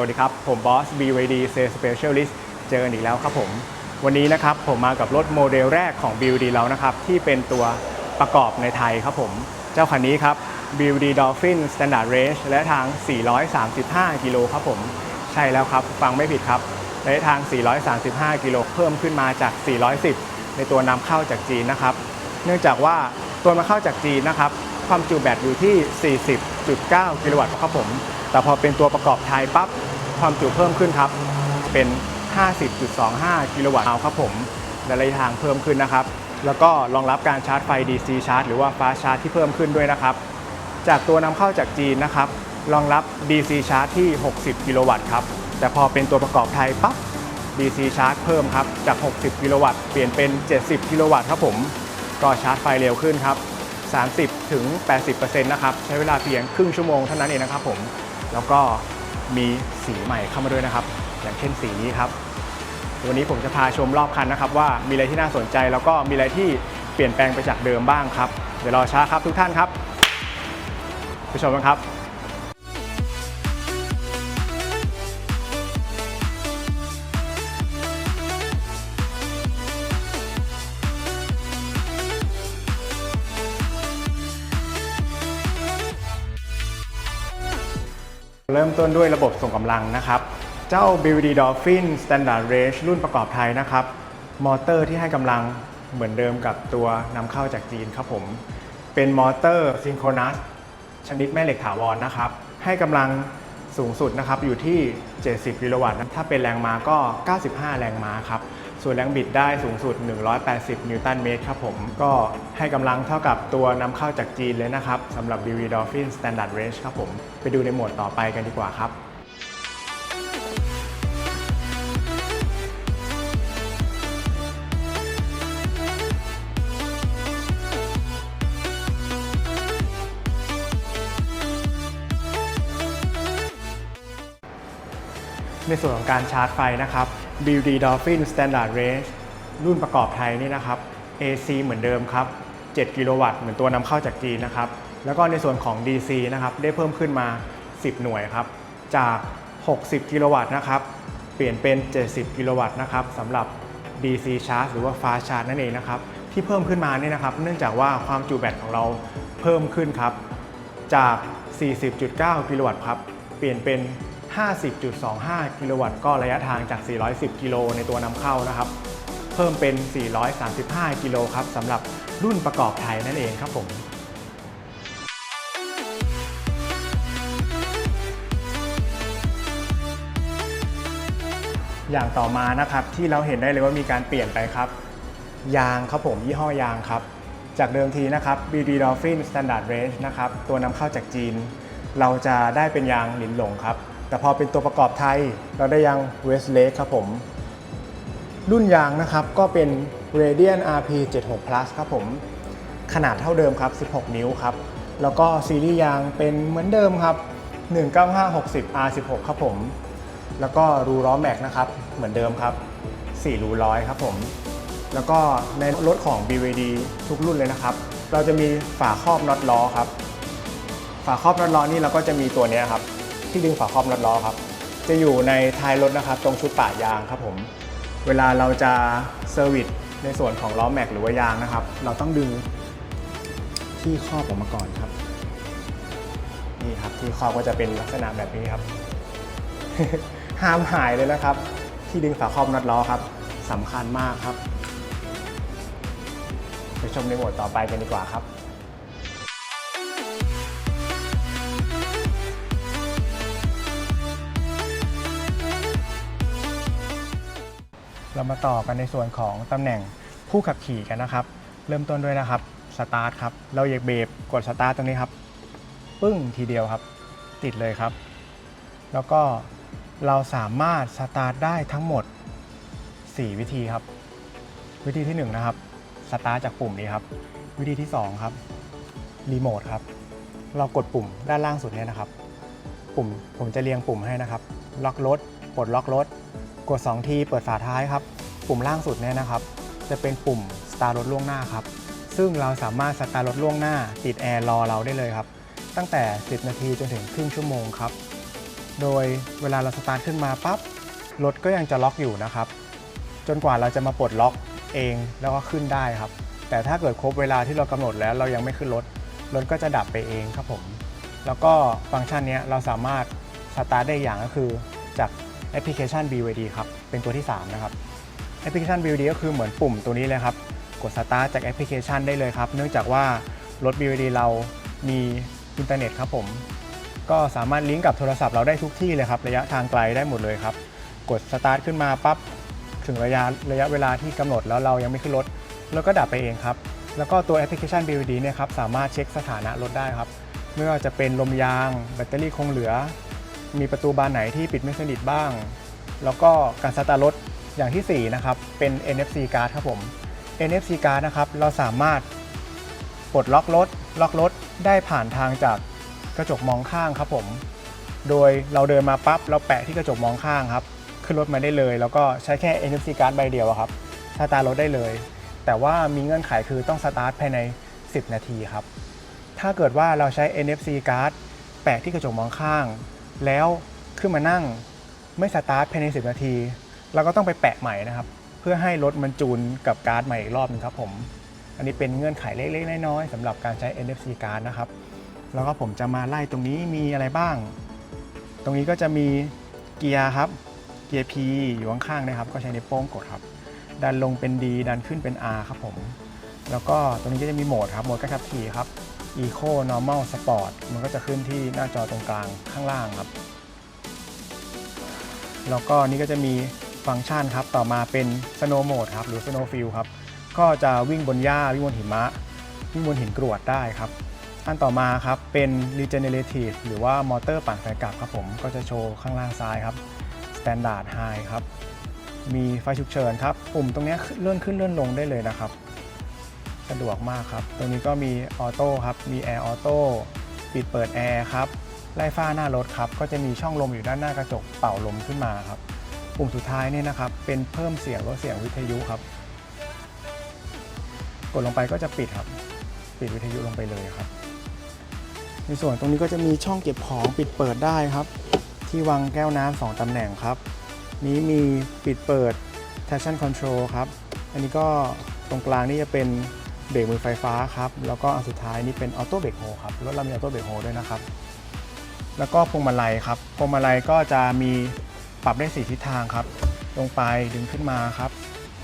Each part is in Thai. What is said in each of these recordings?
วัสดีครับ ผมบอส BYD Sales Specialist เจอกันอีกแล้วครับผม วันนี้นะครับผมมากับรถโมเดลแรกของ BYD แล้วนะครับ ที่เป็นตัวประกอบในไทยครับผม เจ้าคันนี้ครับ BYD Dolphin Standard Range และทาง 435 กิโลครับผม ใช่แล้วครับ ฟังไม่ผิดครับระยะทาง 435 กิโลเพิ่มขึ้นมาจาก 410 ในตัวนำเข้าจากจีนนะครับ เนื่องจากว่าตัวนำเข้าจากจีนนะครับความจุแบตอยู่ที่ 40.9 กิโลวัตต์ครับผม แต่พอเป็นตัวประกอบไทยปั๊บ ความจุเพิ่มขึ้นครับ เป็น 50.25 กิโลวัตต์ครับผมและระยะทางเพิ่มขึ้นนะครับ แล้วก็รองรับการชาร์จไฟ DC ชาร์จหรือว่า Fast Charge ที่เพิ่มขึ้นด้วยนะครับ จากตัวนำเข้าจากจีนนะครับ รองรับ DC ชาร์จที่ 60 กิโลวัตต์ครับ แต่พอเป็นตัวประกอบไทยปั๊บ DC ชาร์จเพิ่มครับ จาก 60 กิโลวัตต์เปลี่ยนเป็น 70 กิโลวัตต์ครับผม ก็ชาร์จไฟเร็วขึ้นครับ 30ถึง80%นะครับ ใช้เวลาเพียงครึ่งชั่วโมงเท่านั้นเองนะครับผม แล้วก็ มีสีใหม่เข้ามาด้วยนะครับ อย่างเช่นสีนี้ครับ วันนี้ผมจะพาชมรอบคันนะครับ ว่ามีอะไรที่น่าสนใจแล้วก็มีอะไรที่เปลี่ยนแปลงไปจากเดิมบ้างครับ เดี๋ยวรอช้าครับทุกท่านครับไปชมกันครับ เริ่มต้นด้วยระบบส่งกำลังนะครับ เจ้า BVD Dolphin Standard Range รุ่นประกอบไทยนะครับ มอเตอร์ที่ให้กำลังเหมือนเดิมกับตัวนำเข้าจากจีนครับผม เป็นมอเตอร์ซิงโครนัสชนิดแม่เหล็กถาวรนะครับ ให้กำลังสูงสุดนะครับอยู่ที่ 70 กิโลวัตต์ ถ้าเป็นแรงม้าก็ 95 แรงม้าครับ ส่วนแรงบิดได้สูงสุด 180 นิวตันเมตรครับผม ก็ให้กำลังเท่ากับตัวนำเข้าจากจีนเลยนะครับสำหรับ BV Dolphin Standard Range ครับผม ไปดูในโหมดต่อไปกันดีกว่าครับในส่วนของการชาร์จไฟนะครับ BD Dolphin Standard Range รุ่นประกอบไทยนี่นะครับ AC เหมือนเดิมครับ 7 กิโลวัตต์เหมือนตัวนำเข้าจากจีนนะครับ แล้วก็ในส่วนของ DC นะครับ ได้เพิ่มขึ้นมา 10 หน่วยครับ จาก 60 กิโลวัตต์นะครับ เปลี่ยนเป็น 70 กิโลวัตต์นะครับสำหรับ DC Charge หรือว่า Fast Charge นั่นเองนะครับ ที่เพิ่มขึ้นมานี่นะครับ เนื่องจากว่าความจุแบตของเราเพิ่มขึ้นครับ จาก 40.9 กิโลวัตต์ครับ เปลี่ยนเป็น 50.25 กิโลวัตต์ ก็ระยะทางจาก 410 กิโลในตัวนำเข้านะครับ เพิ่มเป็น 435 กิโลครับสำหรับรุ่นประกอบไทยนั่นเองครับผมอย่างต่อมานะครับที่เราเห็นได้เลยว่ามีการเปลี่ยนไปครับ ยางครับผมยี่ห้อยางครับ จากเดิมทีนะครับ BD Dolphin Standard Range นะครับตัวนำเข้าจากจีน เราจะได้เป็นยางหลินหลงครับ แต่พอเป็นตัวประกอบไทยเราได้ยาง Westlake ครับผม รุ่นยางนะครับก็เป็น Radian RP 76 Plus ครับผม ขนาดเท่าเดิมครับ 16 นิ้วครับ แล้วก็ซีรีส์ยางเป็นเหมือนเดิมครับ 19560 R16 ครับผม แล้วก็รูล้อแม็กนะครับ เหมือนเดิมครับ 4 รูร้อยครับผม แล้วก็ในรถของ BVD ทุกรุ่นเลยนะครับ เราจะมีฝาครอบน็อตล้อครับ ฝาครอบน็อตล้อนี่เราก็จะมีตัวนี้ครับ ที่ดึงฝาครอบน็อตล้อครับ จะอยู่ในท้ายรถนะครับ ตรงชุดปะยางครับผม เวลาเราจะเซอร์วิสในส่วนของล้อแม็กหรือว่ายางนะครับ เราต้องดึงที่ครอบออกมาก่อนครับ นี่ครับที่ครอบก็จะเป็นลักษณะแบบนี้ครับ ห้ามหายเลยนะครับ ที่ดึงฝาครอบน็อตล้อครับสำคัญมากครับไปชมในโหมดต่อไปกันดีกว่าครับ เรามาต่อกันในส่วนของตำแหน่งผู้ขับขี่กันนะครับ เริ่มต้นด้วยนะครับสตาร์ทครับเราเหยียบเบรกกดสตาร์ทตรงนี้ครับปึ้งทีเดียวครับ ติดเลยครับ แล้วก็เราสามารถสตาร์ทได้ทั้งหมด 4 วิธีครับ วิธีที่1นะครับสตาร์ทจากปุ่มนี้ครับ วิธีที่2ครับรีโมทครับเรากดปุ่มด้านล่างสุดเนี่ยนะครับ ปุ่มผมจะเรียงปุ่มให้นะครับ ล็อกรถปลดล็อกรถ กด 2 ทีเปิดฝาท้ายครับ ปุ่มล่างสุดเนี่ยนะครับ จะเป็นปุ่มสตาร์ทรถล่วงหน้าครับ ซึ่งเราสามารถสตาร์ทรถล่วงหน้า ติดแอร์รอเราได้เลยครับ ตั้งแต่ 10 นาทีจนถึงครึ่งชั่วโมงครับ โดยเวลาเราสตาร์ทขึ้นมาปั๊บรถก็ยังจะล็อกอยู่นะครับ จนกว่าเราจะมาปลดล็อกเองแล้วก็ขึ้นได้ครับ แต่ถ้าเกิดครบเวลาที่เรากำหนดแล้วเรายังไม่ขึ้นรถรถก็จะดับไปเองครับผม แล้วก็ฟังก์ชันนี้เราสามารถสตาร์ทได้อย่างก็คือจาก แอปพลิเคชัน BYD ครับ เป็นตัวที่ 3 นะครับ แอปพลิเคชัน BYD ก็คือเหมือนปุ่มตัวนี้เลยครับ กดสตาร์ทจากแอปพลิเคชันได้เลยครับ เนื่องจากว่ารถ BYD เรามีอินเทอร์เน็ตครับผม ก็สามารถลิงก์กับโทรศัพท์เราได้ทุกที่เลยครับ ระยะทางไกลได้หมดเลยครับ กดสตาร์ทขึ้นมาปั๊บ ถึงระยะระยะเวลาที่กำหนดแล้วเรายังไม่ขึ้นรถรถก็ดับไปเองครับ แล้วก็ตัวแอปพลิเคชัน BYD เนี่ยครับ สามารถเช็คสถานะรถได้ครับ ไม่ว่าจะเป็นลมยาง แบตเตอรี่คงเหลือ มีประตูบานไหนที่ปิดไม่สนิทบ้าง แล้วก็การสตาร์ทรถอย่างที่ 4 นะครับ เป็น NFC card ครับผม NFC card นะครับ เราสามารถปลดล็อกรถ ล็อกรถได้ผ่านทางจากกระจกมองข้างครับผม โดยเราเดินมาปั๊บ เราแปะที่กระจกมองข้างครับ ขึ้นรถมาได้เลย แล้วก็ใช้แค่ NFC card ใบเดียวครับ สตาร์ทรถได้เลย แต่ว่ามีเงื่อนไขคือต้องสตาร์ทภายใน 10 นาทีครับ ถ้าเกิดว่าเราใช้ NFC card แปะที่กระจกมองข้าง แล้วขึ้นมานั่งไม่สตาร์ทภายใน 10 นาที เราก็ต้องไปแปะใหม่นะครับ เพื่อให้รถมันจูนกับการ์ดใหม่อีกรอบหนึงครับผม อันนี้เป็นเงื่อนไขเล็กๆน้อยๆสำหรับการใช้ NFC card นะครับ แล้วก็ผมจะมาไล่ตรงนี้มีอะไรบ้าง ตรงนี้ก็จะมีเกียร์ครับ เกียร์ P อยู่ข้างๆนะครับ ก็ใช้นิ้วโป้งกดครับ ดันลงเป็น D ดันขึ้นเป็น R ครับผม แล้วก็ตรงนี้ก็จะมีโหมดครับ โหมดกระชับขี่ครับ Eco Normal Sport มันก็จะขึ้นที่หน้าจอตรงกลางข้างล่างครับ แล้วก็นี่ก็จะมีฟังก์ชันครับ ต่อมาเป็น Snow Mode ครับ หรือ Snow Field ครับ ก็จะวิ่งบนหญ้า วิ่งบนหิมะ วิ่งบนหินกรวดได้ครับอันต่อมาครับเป็น Regenerative หรือว่ามอเตอร์ปั่นไฟกลับครับผมก็จะโชว์ข้างล่างซ้ายครับ Standard High ครับ มีไฟฉุกเฉินครับ ปุ่มตรงนี้เลื่อนขึ้นเลื่อนลงได้เลยนะครับ สะดวกมากครับตรงนี้ก็มีออโต้ครับ มีแอร์ออโต้ปิดเปิดแอร์ครับ ไล่ฝ้าหน้ารถครับ ก็จะมีช่องลมอยู่ด้านหน้ากระจกเป่าลมขึ้นมาครับ ปุ่มสุดท้ายเนี่ยนะครับ เป็นเพิ่มเสียงลดเสียงวิทยุครับ กดลงไปก็จะปิดครับ ปิดวิทยุลงไปเลยครับ ในส่วนตรงนี้ก็จะมีช่องเก็บของปิดเปิดได้ครับ ที่วางแก้วน้ำสองตำแหน่งครับ นี้มีปิดเปิด traction control ครับ อันนี้ก็ตรงกลางนี่จะเป็น เบรกมือไฟฟ้าครับ แล้วก็อันสุดท้ายนี่เป็นออโต้เบรกโฮครับ รถเรามีออโต้เบรกโฮด้วยนะครับ แล้วก็พวงมาลัยครับ พวงมาลัยก็จะมีปรับได้สีทิศทางครับ ลงไปดึงขึ้นมาครับ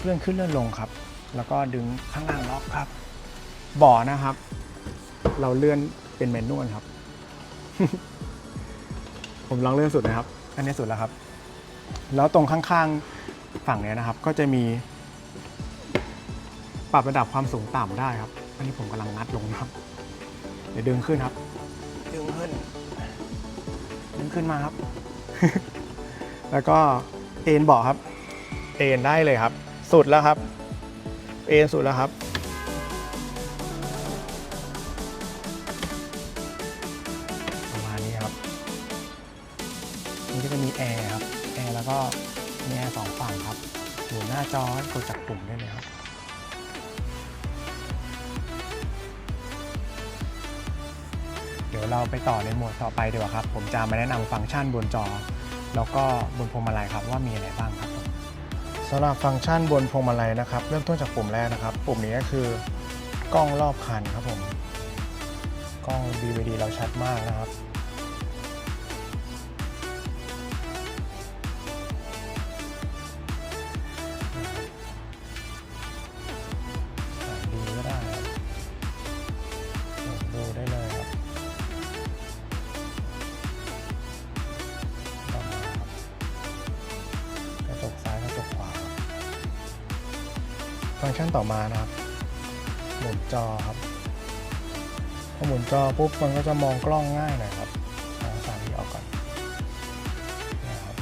เลื่อนขึ้นเลื่อนลงครับ แล้วก็ดึงข้างล่างล็อกครับเบ่อนะครับ เราเลื่อนเป็นแมนนวลครับ ผมลองเลื่อนสุดนะครับ อันนี้สุดแล้วครับ แล้วตรงข้างๆฝั่งเนี้ยนะครับ ก็จะมี ปรับระดับความสูงต่ำได้ครับ อันนี้ผมกำลังงัดลงนะครับ เดี๋ยวดึงขึ้นครับ ดึงขึ้น ดึงขึ้นมาครับ แล้วก็เอนเบาะครับ เอนได้เลยครับ สุดแล้วครับ เอนสุดแล้วครับประมาณนี้ครับนี่ก็จะมีแอร์ครับ แอร์แล้วก็มีแอร์สองฝั่งครับอยู่หน้าจอกดจากปุ่มได้เลยครับ ยวเราไปต่อในโหมดต่อไปดีกว่าครับ ผมจะมาแนะนำฟังก์ชันบนจอ แล้วก็บนพวงมาลัยครับว่ามีอะไรบ้างครับผมสำหรับฟังก์ชันบนพวงมาลัยนะครับ เริ่มต้นจากปุ่มแรกนะครับ ปุ่มนี้ก็คือกล้องรอบคันครับผมกล้อง DVD เราชัดมากนะครับ ฟังก์ชันต่อมานะครับ หมุนจอครับพอหมุนจอปุ๊บมันก็จะมองกล้องง่ายหน่อยครับเอาสามนี้ออกก่อนนะครับ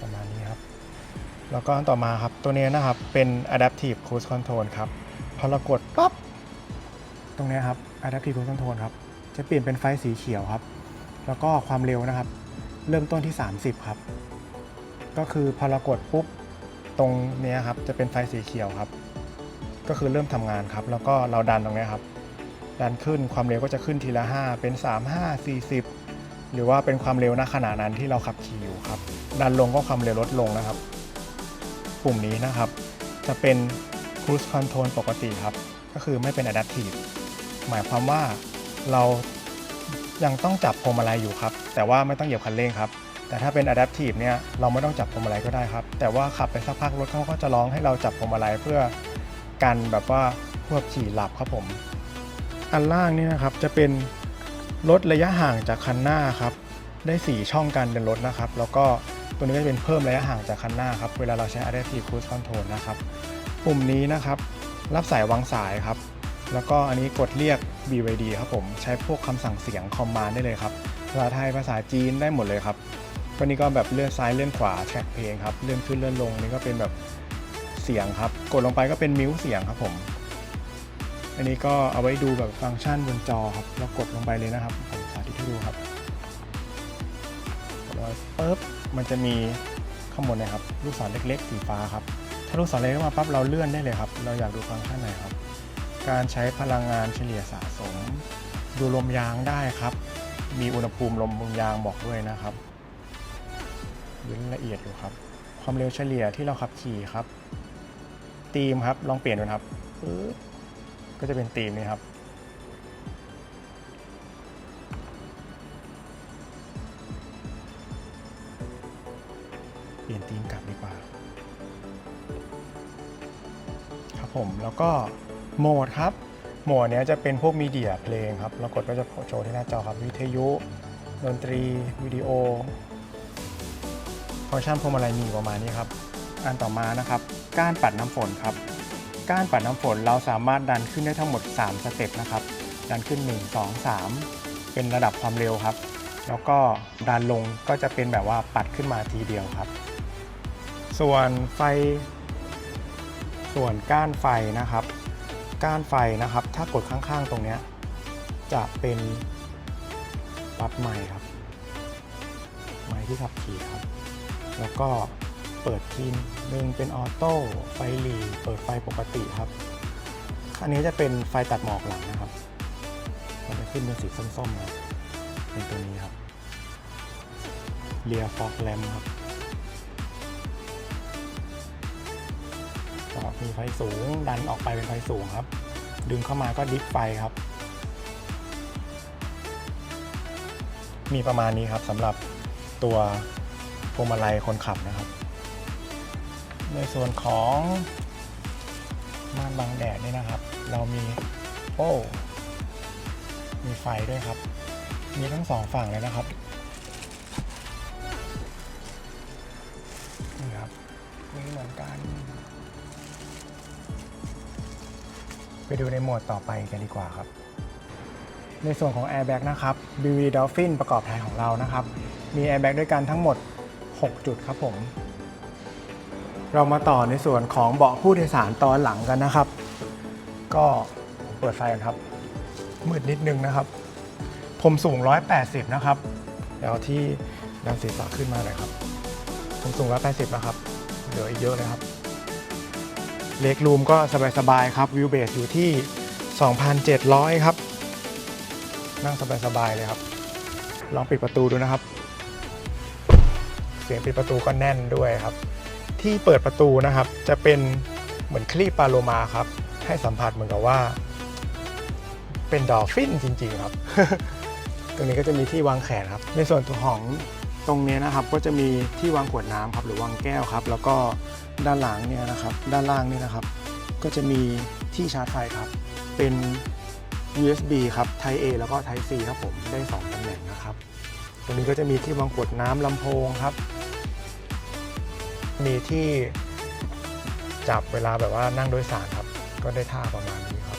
ประมาณนี้ครับ แล้วก็อันต่อมาครับตัวนี้นะครับเป็น adaptive cruise control ครับ พอเรากดปั๊บตรงนี้ครับ adaptive cruise control ครับ จะเปลี่ยนเป็นไฟสีเขียวครับ แล้วก็ความเร็วนะครับ เริ่มต้นที่ 30 ครับ ก็คือพอเรากดปุ๊บตรงเนี้ยครับจะเป็นไฟสีเขียวครับ ก็คือเริ่มทำงานครับ แล้วก็เราดันตรงนี้ครับ ดันขึ้นความเร็วก็จะขึ้นทีละ 5 เป็น 3 5 40 หรือว่าเป็นความเร็วณขณะนั้นที่เราขับขี่อยู่ครับ ดันลงก็ความเร็วลดลงนะครับ ปุ่มนี้นะครับ จะเป็น cruise control ปกติครับ ก็คือไม่เป็น adaptive หมายความว่าเรา ยังต้องจับพวงมาลัยอยู่ครับ แต่ว่าไม่ต้องเหยียบคันเร่งครับ แต่ถ้าเป็น adaptive เนี่ยเราไม่ต้องจับพวงมาลัยก็ได้ครับ แต่ว่าขับไปสักพักรถเขาก็จะร้องให้เราจับพวงมาลัยเพื่อกันแบบว่าควบขี่หลับครับผม อันล่างนี่นะครับจะเป็นลดระยะห่างจากคันหน้าครับ ได้ 4 ช่องการเดินรถนะครับ แล้วก็ตัวนี้ก็จะเป็นเพิ่มระยะห่างจากคันหน้าครับ เวลาเราใช้ Adaptive Cruise Control นะครับ ปุ่มนี้นะครับ รับสายวางสายครับ แล้วก็อันนี้กดเรียก BYD ครับผม ใช้พวกคำสั่งเสียงคอมมานด์ได้เลยครับ ภาษาไทยภาษาจีนได้หมดเลยครับก็นี้ก็แบบเลื่อนซ้ายเลื่อนขวาแทร็กเพลงครับเลื่อนขึ้นเลื่อนลงนี่ก็เป็นแบบเสียงครับ กดลงไปก็เป็นมิวเสียงครับผม อันนี้ก็เอาไว้ดูแบบฟังก์ชันบนจอครับเรากดลงไปเลยนะครับผมสาธิตให้ดูครับกดลงไปปุ๊บมันจะมีข้างบนนะครับลูกศรเล็กๆสีฟ้าครับถ้าลูกศรเล็กมาปั๊บเราเลื่อนได้เลยครับ เราอยากดูฟังก์ชันไหนครับ การใช้พลังงานเฉลี่ยสะสม ดูลมยางได้ครับ มีอุณหภูมิลมยางบอกด้วยนะครับดูละเอียดอยู่ครับ ความเร็วเฉลี่ยที่เราขับขี่ครับ ตีมครับลองเปลี่ยนดูครับก็จะเป็นธีมนี้ครับเปลี่ยนธีมกลับดีกว่า ครับผมแล้วก็ โหมดครับ โหมดเนี้ยจะเป็นพวกมีเดียเพลงครับเรากดก็จะโชว์ที่หน้าจอครับวิทยุดนตรีวิดีโอ ฟังก์ชันพวงมาลัยมีประมาณนี้ครับ อันต่อมานะครับ ก้านปัดน้ำฝนครับ ก้านปัดน้ำฝนเราสามารถดันขึ้นได้ทั้งหมด 3 สเต็ปนะครับ ดันขึ้น 1 2 3 เป็นระดับความเร็วครับ แล้วก็ดันลงก็จะเป็นแบบว่าปัดขึ้นมาทีเดียวครับ ส่วนไฟ ส่วนก้านไฟนะครับ ก้านไฟนะครับ ถ้ากดข้างๆตรงนี้จะเป็นปั๊บไมค์ครับ ไมค์ที่ขับขี่ครับ แล้วก็เปิดทีหนึ่งเป็นออโต้ไฟหลีเปิดไฟปกติครับ อันนี้จะเป็นไฟตัดหมอกหลังนะครับ มันจะขึ้นเป็นสีส้มๆครับเป็นตัวนี้ครับเรียฟอกแลมครับ มีไฟสูง ดันออกไปเป็นไฟสูงครับ ดึงเข้ามาก็ดิฟไฟครับ มีประมาณนี้ครับสำหรับตัวพวงมาลัยคนขับนะครับ ในส่วนของม่านบังแดดนี่นะครับ เรามีโอ้มีไฟด้วยครับ มีทั้งสองฝั่งเลยนะครับนี่ครับมีเหมือนกัน ไปดูในโหมดต่อไปกันดีกว่าครับ ในส่วนของ Airbag นะครับ BV Dolphin ประกอบไทยของเรานะครับ มี Airbag ด้วยกันทั้งหมด 6 จุดครับผม เรามาต่อในส่วนของเบาะผู้โดยสารตอนหลังกันนะครับ ก็เปิดไฟกันครับ มืดนิดนึงนะครับผมสูง 180 นะครับเดี๋ยวเอาที่ดันศีรษะขึ้นมาหน่อยครับ ผมสูง 180 นะครับ เหลืออีกเยอะเลยครับ เล็กรูมก็สบายๆครับวิวเบสอยู่ที่ 2,700 ครับ นั่งสบายๆเลยครับ ลองปิดประตูดูนะครับ เสียงปิดประตูก็แน่นด้วยครับ ที่เปิดประตูนะครับ จะเป็นเหมือนคลีปปาโลมาครับ ให้สัมผัสเหมือนกับว่า เป็นดอลฟินจริง ๆ ครับ ตรงนี้ก็จะมีที่วางแขนครับ ในส่วนตัวของ ตรงนี้นะครับก็จะมีที่วางขวดน้ำครับหรือวางแก้วครับ แล้วก็ด้านหลังเนี่ยนะครับ ด้านล่างนี่นะครับ ก็จะมีที่ชาร์จไฟครับ เป็น USB ครับ Type A แล้วก็ Type C ครับผมได้2ตำแหน่งนะครับ ตรงนี้ก็จะมีที่วางขวดน้ำลำโพงครับ มีที่จับเวลาแบบว่านั่งโดยสารครับ ก็ได้ท่าประมาณนี้ครับ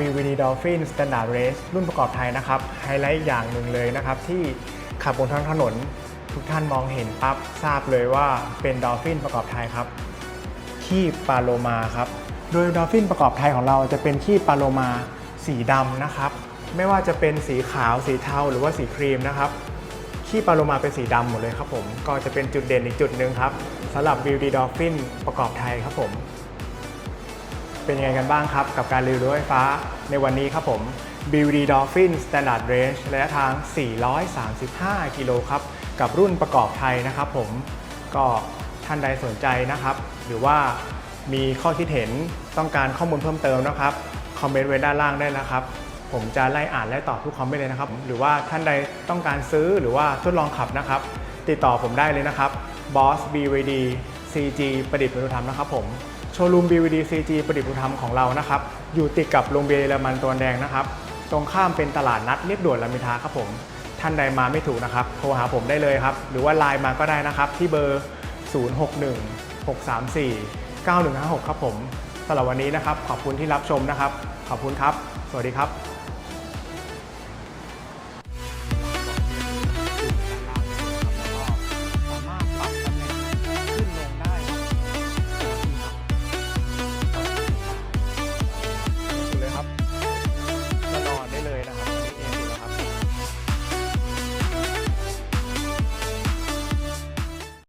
BVD Dolphin Standard Race รุ่นประกอบไทยนะครับ ไฮไลท์อย่างหนึ่งเลยนะครับ ที่ขับบนท้องถนน ทุกท่านมองเห็นปั๊บทราบเลยว่าเป็น Dolphin ประกอบไทยครับขี้ปาโลมาครับ โดยดอลฟินประกอบไทยของเราจะเป็นขี้ปาโลมาสีดำนะครับ ไม่ว่าจะเป็นสีขาวสีเทาหรือว่าสีครีมนะครับขี้ปลาโลมาเป็นสีดำหมดเลยครับผม ก็จะเป็นจุดเด่นอีกจุดหนึ่งครับสำหรับ Beauty Dolphin ประกอบไทยครับผม เป็นยังไงกันบ้างครับ กับการรีวิวรถไฟฟ้าในวันนี้ครับผม BVD Dolphin Standard Range ระยะทาง 435 กิโลครับ กับรุ่นประกอบไทยนะครับผมก็ท่านใดสนใจนะครับ หรือว่ามีข้อคิดเห็นต้องการข้อมูลเพิ่มเติมนะครับคอมเมนต์ไว้ด้านล่างได้นะครับ ผมจะไล่อ่านและตอบทุกคอมเมนต์เลยนะครับ หรือว่าท่านใดต้องการซื้อหรือว่าทดลองขับนะครับ ติดต่อผมได้เลยนะครับ Boss BVD CG ประดิษฐ์มนุธรรมนะครับผม โชว์รูม BVD CG ประดิษฐ์ธรรมของเรานะครับ อยู่ติดกับโรงเบียร์เยอรมันตัวแดงนะครับ ตรงข้ามเป็นตลาดนัดเรียบด่วนลามินทาครับผม ท่านใดมาไม่ถูกนะครับ โทรหาผมได้เลยครับ หรือว่าไลน์มาก็ได้นะครับ ที่เบอร์ 061 634 9156 ครับผมสำหรับวันนี้นะครับ ขอบคุณที่รับชมนะครับ ขอบคุณครับ สวัสดีครับ